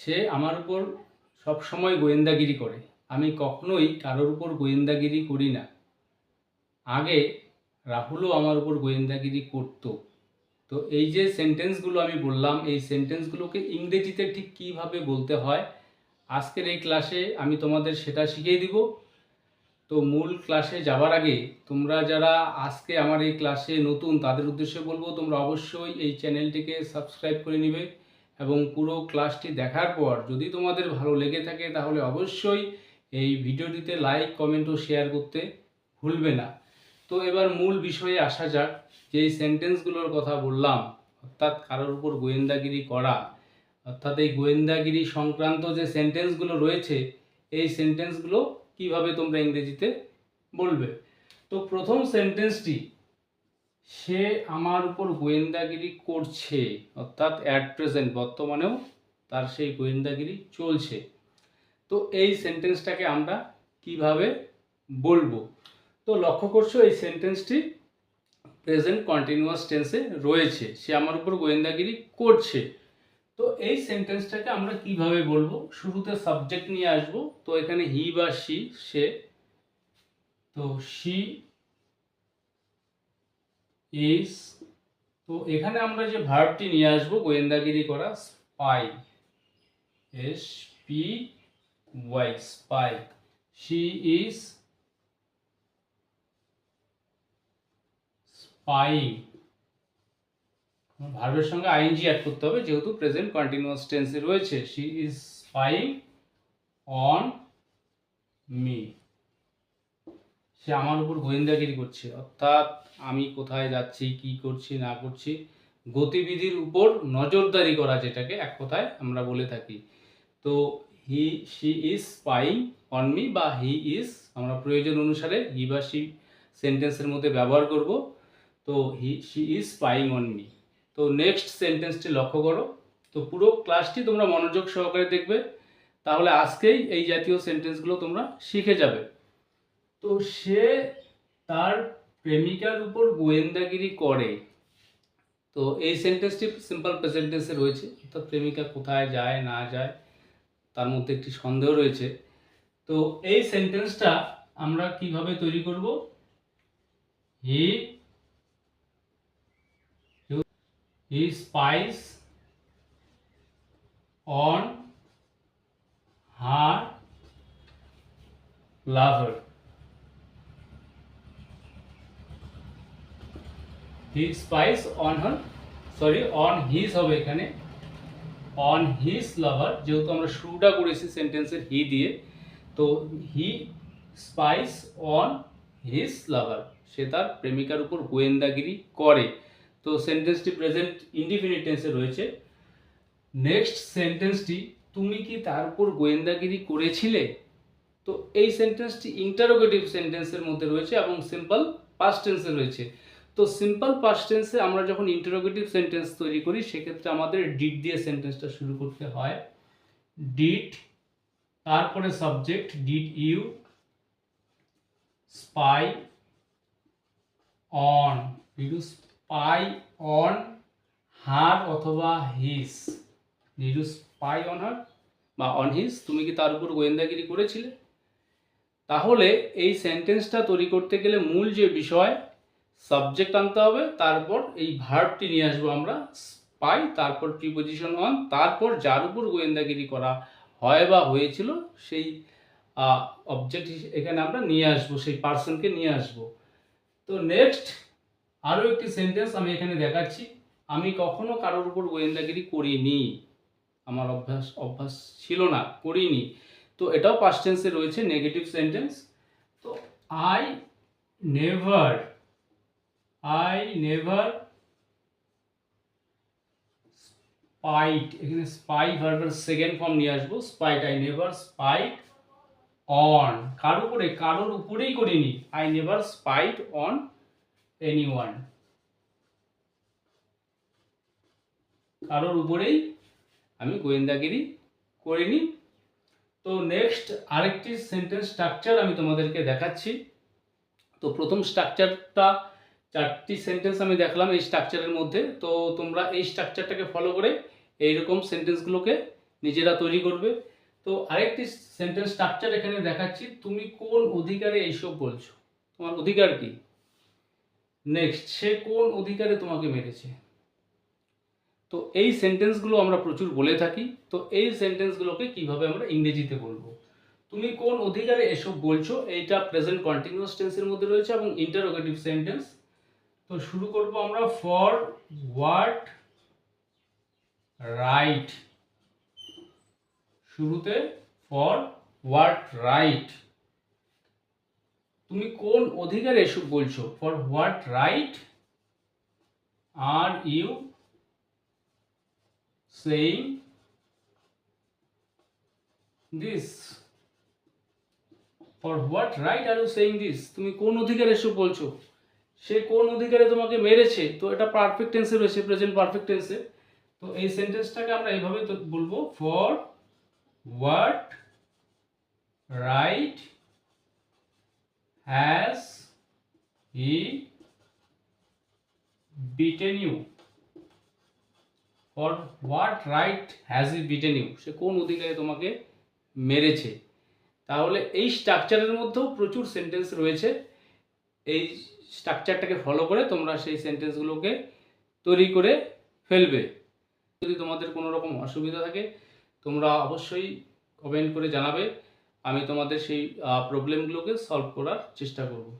সে আমার উপর সবসময় গোয়েন্দাগিরি করে। আমি কখনোই কারোর উপর গোয়েন্দাগিরি করি না। আগে রাহুলও আমার উপর গোয়েন্দাগিরি করতো। তো এই যে সেন্টেন্সগুলো আমি বললাম, এই সেন্টেন্সগুলোকে ইংরেজিতে ঠিক কীভাবে বলতে হয়, আজকের এই ক্লাসে আমি তোমাদের সেটা শিখিয়ে দিব। তো মূল ক্লাসে যাওয়ার আগে তোমরা যারা আজকে আমার এই ক্লাসে নতুন, তাদের উদ্দেশ্যে বলব, তোমরা অবশ্যই এই চ্যানেলটিকে সাবস্ক্রাইব করে নিবে। এবং পুরো ক্লাসটি দেখার পর যদি তোমাদের ভালো লেগে থাকে তাহলে অবশ্যই এই ভিডিওটিতে লাইক কমেন্ট ও শেয়ার করতে ভুলবে না। তো এবার মূল বিষয়ে আসা যাক যে সেন্টেন্সগুলোর কথা বললাম, অর্থাৎ কারোর উপর গোয়েন্দাগিরি করা, অর্থাৎ এই গোয়েন্দাগিরি সংক্রান্ত যে সেন্টেন্সগুলো রয়েছে, এই সেন্টেন্সগুলো কীভাবে তোমরা ইংরেজিতে বলবে? তো প্রথম সেন্টেন্সটি সে আমার উপর গোয়েন্দাগিরি করছে, অর্থাৎ অ্যাট প্রেজেন্ট বর্তমানেও তার সেই গোয়েন্দাগিরি চলছে। তো এই সেন্টেন্সটাকে আমরা কীভাবে বলব? তো লক্ষ্য করছ, এই সেন্টেন্সটি প্রেজেন্ট কন্টিনিউয়াস টেন্সে রয়েছে। সে আমার উপর গোয়েন্দাগিরি করছে। তো এই সেন্টেন্সটাকে আমরা কীভাবে বলব? শুরুতে সাবজেক্ট নিয়ে আসব। তো এখানে হি বা শি সে, তো সি ইজ তো এখানে আমরা যে ভার্বটি নিয়ে আসব, গোয়েন্দাগিরি করা spy S P Y spy she is spying ভার্বের সঙ্গে আইএনজি অ্যাড করতে হবে, যেহেতু প্রেজেন্ট কন্টিনিউয়াস টেন্সে রয়েছে। She is spying on me সে আমার উপর গোয়েন্দাগিরি করছে। অর্থাৎ আমি কোথায় যাচ্ছি, কি করছি, না করছি, গতিবিধির উপর নজরদারি করা যেটাকে এক কথায় আমরা বলে থাকি। তো he, she is spying on me বা হি ইজ, আমরা প্রয়োজন অনুসারে হি বা সি সেন্টেন্সের মধ্যে ব্যবহার করব। তো he, she is spying on me. তো নেক্সট সেন্টেন্সটি লক্ষ্য করো। তো পুরো ক্লাসটি তোমরা মনোযোগ সহকারে দেখবে। তাহলে আজকেই এই জাতীয় সেন্টেন্সগুলো তোমরা শিখে যাবে। তো সে তার প্রেমিকার উপর গোয়েন্দাগিরি করে। তো এই সেন্টেন্সটি সিম্পল প্রেজেন্টেন্সে রয়েছে। অর্থাৎ প্রেমিকা কোথায় যায়, না যায়, তার মধ্যে একটি সন্দেহ রয়েছে। তো এই সেন্টেন্সটা আমরা কীভাবে তৈরি করব? He he spies on her lover. He spies on her sorry on his হবে এখানে। অন হিজ লাভার যেহেতু আমরা শুরুটা করেছি সেন্টেন্সের হি দিয়ে, তো he spies on his lover সে তার প্রেমিকার উপর গোয়েন্দাগিরি করে। তো সেন্টেন্সটি প্রেজেন্ট ইনডিফিনিট টেন্সে রয়েছে। নেক্সট সেন্টেন্সটি তুমি কি তার উপর গোয়েন্দাগিরি করেছিলে? তো এই সেন্টেন্সটি ইন্টারোগেটিভ সেন্টেন্সের মধ্যে রয়েছে এবং সিম্পল পাস্ট টেন্সে রয়েছে। তো সিম্পল পাস্ট টেন্সে আমরা যখন ইন্টারোগেটিভ সেন্টেন্স তৈরি করি, সেক্ষেত্রে আমাদের ডিড দিয়ে সেন্টেন্সটা শুরু করতে হয়। ডিড তারপরে subject did you spy on did spy on her অথবা his did spy on her বা অন হিস তুমি কি তার উপর গোয়েন্দাগিরি করেছিলে? তাহলে এই সেন্টেন্সটা তৈরি করতে গেলে মূল যে বিষয় সাবজেক্ট আনতে হবে, তারপর এই ভার্বটি নিয়ে আসব আমরা, পাই, তারপর প্রিপোজিশন অন তারপর যার উপর গোয়েন্দাগিরি করা হয় বা হয়েছিল, সেই অবজেক্ট এখানে আমরা নিয়ে আসব, সেই পার্সনকে নিয়ে আসব। তো নেক্সট আরও একটি সেন্টেন্স আমি এখানে দেখাচ্ছি, আমি কখনো কারোর উপর গোয়েন্দাগিরি করিনি। আমার অভ্যাস অভ্যাস ছিল না, করিনি। তো এটাও পাস্ট টেন্সে রয়েছে নেগেটিভ সেন্টেন্স তো I never I never spied এখানে স্পাই ভার্বের সেকেন্ড ফর্ম নিয়ে আসব। Spied I never spied on কার উপরে? কারোর উপরেই করিনি। I never spied on anyone কারোর উপরেই আমি গোয়েন্দাগিরি করিনি। তো নেক্সট আরেকটি সেন্টেন্স স্ট্রাকচার আমি তোমাদেরকে দেখাচ্ছি। তো প্রথম স্ট্রাকচারটা চারটি সেন্টেন্স আমি দেখলাম এই স্ট্রাকচারের মধ্যে। তো তোমরা এই স্ট্রাকচারটাকে ফলো করে এইরকম সেন্টেন্সগুলোকে নিজেরা তৈরি করবে। তো আরেকটি সেন্টেন্স স্ট্রাকচার এখানে দেখাচ্ছি, তুমি কোন অধিকারে এইসব বলছো? তোমার অধিকার কি? নেক্সট সে কোন অধিকারে তোমাকে মেরেছে? তো এই সেন্টেন্সগুলো আমরা প্রচুর বলে থাকি। তো এই সেন্টেন্সগুলোকে কীভাবে আমরা ইংরেজিতে বলব? তুমি কোন অধিকারে এসব বলছো? এইটা প্রেজেন্ট কন্টিনিউয়াস টেন্সের মধ্যে রয়েছে এবং ইন্টারোগেটিভ সেন্টেন্স তো শুরু করব আমরা ফর হোয়াট রাইট শুরুতে ফর হোয়াট রাইট তুমি কোন অধিকারে এসব বলছো? For what right are you saying this for what right are you saying this তুমি কোন অধিকারে এসব বলছো? সে কোন অধিকারে তোমাকে মেরেছে? তো এটা পারফেক্ট টেন্সে রয়েছে প্রেজেন্ট পারফেক্ট টেন্সে তো এই সেন্টেন্সটাকে আমরা এইভাবে বলব for what right has he beaten you for what right has he beaten you সে কোন অধিকারে তোমাকে মেরেছে? তাহলে এই স্ট্রাকচারের মধ্যেও প্রচুর সেন্টেন্স রয়েছে। এই স্ট্রাকচারটাকে ফলো করে তোমরা সেই সেন্টেন্সগুলোকে তৈরি করে ফেলবে। যদি তোমাদের কোনো রকম অসুবিধা থাকে, তোমরা অবশ্যই কমেন্ট করে জানাবে। আমি তোমাদের সেই প্রবলেমগুলোকে সলভ করার চেষ্টা করব।